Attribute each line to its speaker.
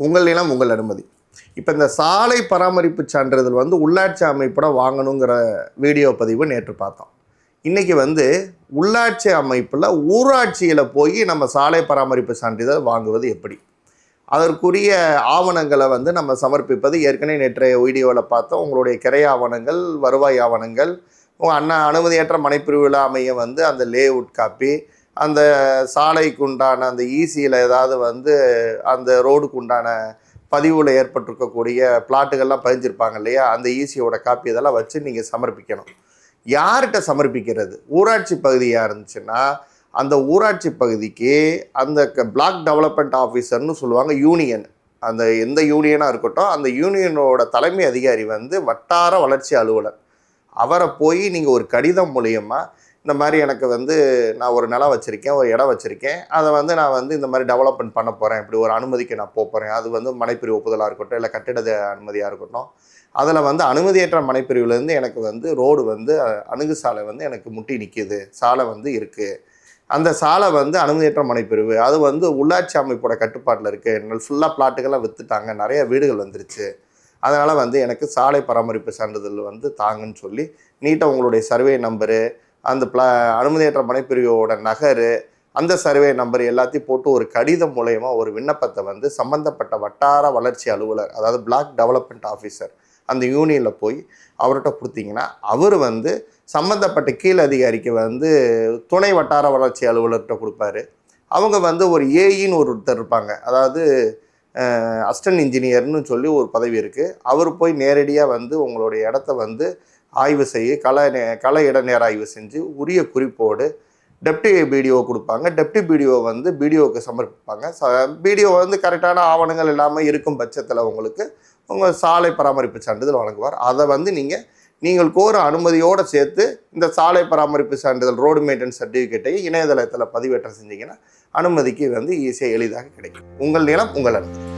Speaker 1: உங்கள் நிலம் உங்கள் அனுமதி. இப்போ இந்த சாலை பராமரிப்பு சான்றிதழ் வந்து உள்ளாட்சி அமைப்போட வாங்கணுங்கிற வீடியோ பதிவு நேற்று பார்த்தோம். இன்றைக்கி வந்து உள்ளாட்சி அமைப்பில் ஊராட்சியில் போய் நம்ம சாலை பராமரிப்பு சான்றிதழ் வாங்குவது எப்படி? அதற்குரிய ஆவணங்களை வந்து நம்ம சமர்ப்பிப்பது ஏற்கனவே நேற்றைய வீடியோவில் பார்த்தோம். உங்களுடைய கிரை ஆவணங்கள் வருவாய் ஆவணங்கள் உங்கள் அண்ணா அனுமதியற்ற மனைப்பிரிவில் அமைய வந்து அந்த லேஅவுட் காப்பி அந்த சாலைக்கு உண்டான அந்த ஈசியில் ஏதாவது வந்து அந்த ரோடுக்கு உண்டான பதிவில் ஏற்பட்டிருக்கக்கூடிய பிளாட்டுகள்லாம் பதிஞ்சிருப்பாங்க இல்லையா? அந்த ஈசியோட காப்பி இதெல்லாம் வச்சு நீங்கள் சமர்ப்பிக்கணும். யார்கிட்ட சமர்ப்பிக்கிறது? ஊராட்சி பகுதியாக இருந்துச்சுன்னா அந்த ஊராட்சி பகுதிக்கு அந்த பிளாக் டெவலப்மெண்ட் ஆஃபீஸர்னு சொல்லுவாங்க யூனியன். அந்த எந்த யூனியனாக இருக்கட்டும் அந்த யூனியனோட தலைமை அதிகாரி வந்து வட்டார வளர்ச்சி அலுவலர். அவரை போய் நீங்கள் ஒரு கடிதம் மூலயமா இந்த மாதிரி எனக்கு வந்து நான் ஒரு நிலம் வச்சுருக்கேன் ஒரு இடம் வச்சுருக்கேன். அதை வந்து நான் வந்து இந்த மாதிரி டெவலப்மெண்ட் பண்ண போகிறேன் இப்படி ஒரு அனுமதிக்கு நான் போகிறேன் அது வந்து மனைப்பிரிவு ஒப்புதலாக இருக்கட்டும் இல்லை கட்டிட அனுமதியாக இருக்கட்டும். அதில் வந்து அனுமதியற்ற மனைப்பிரிவுலேருந்து எனக்கு வந்து ரோடு வந்து அணுகு சாலை வந்து எனக்கு முட்டி நிற்கிது சாலை வந்து இருக்குது அந்த சாலை வந்து அனுமதியற்ற மனைப்பிரிவு. அது வந்து உள்ளாட்சி அமைப்போட கட்டுப்பாட்டில் இருக்குது ஃபுல்லாக பிளாட்டுகள்லாம் விற்றுட்டாங்க நிறைய வீடுகள் வந்துருச்சு. அதனால் வந்து எனக்கு சாலை பராமரிப்பு சான்றிதழ் வந்து தாங்கன்னு சொல்லி நீட்டாக உங்களுடைய சர்வே நம்பரு அந்த பிள அனுமதியற்ற மனைப்பிரிவோட நகர் அந்த சர்வே நம்பர் எல்லாத்தையும் போட்டு ஒரு கடிதம் மூலயமா ஒரு விண்ணப்பத்தை வந்து சம்பந்தப்பட்ட வட்டார வளர்ச்சி அலுவலர் அதாவது பிளாக் டெவலப்மெண்ட் ஆஃபீஸர் அந்த யூனியனில் போய் அவர்கிட்ட கொடுத்தீங்கன்னா அவர் வந்து சம்மந்தப்பட்ட கீழ் அதிகாரிக்கு வந்து துணை வட்டார வளர்ச்சி அலுவலர்கிட்ட கொடுப்பாரு. அவங்க வந்து ஒரு ஏஇன்னு ஒருத்தர் இருப்பாங்க. அதாவது அஸ்டன் இன்ஜினியர்னு சொல்லி ஒரு பதவி இருக்குது அவர் போய் நேரடியாக வந்து உங்களுடைய இடத்த வந்து ஆய்வு செய்ய கள நே கள இட நேர ஆய்வு செஞ்சு உரிய குறிப்போடு டெப்டி பிடிஓ கொடுப்பாங்க. டெப்டி பிடிஓ வந்து பிடிஓக்கு சமர்ப்பிப்பாங்க. ச பிடிஓ வந்து கரெக்டான ஆவணங்கள் இல்லாமல் இருக்கும் பட்சத்தில் உங்களுக்கு உங்கள் சாலை பராமரிப்பு சான்றிதழ் வழங்குவார். அதை வந்து நீங்கள் நீங்கள் கோர அனுமதியோடு சேர்த்து இந்த சாலை பராமரிப்பு சான்றிதழ் ரோடு மெயின்டெனன்ஸ் சர்டிஃபிகேட்டை இணையதளத்தில் பதிவேற்றம் செஞ்சீங்கன்னா அனுமதிக்கு வந்து ஈஸியாக எளிதாக கிடைக்கும். உங்கள் நிலம் உங்கள் அனுமதி.